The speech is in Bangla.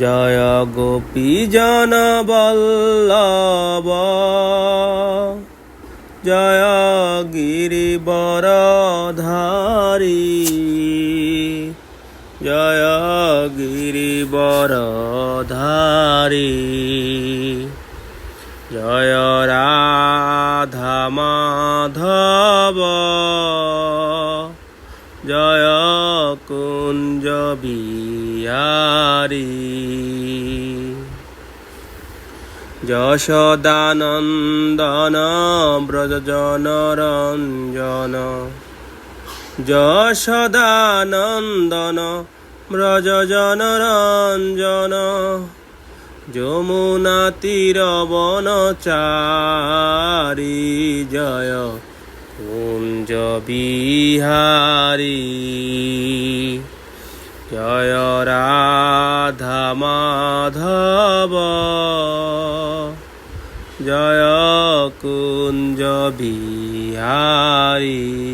জয় গোপী জন বল্লভ জয় গিরিবরধারী। জয় গিরিবরধারী। জয় রাধা মাধব। জয় কুঞ্জ বিহারী যশোদানন্দন ব্রজজন রঞ্জন যশোদানন্দন ব্রজজন রঞ্জন যমুনা তীরবন চারি জয় কুঞ্জ বিহারী। জয় রাধা মাধব। জয় কুঞ্জ বিহারী।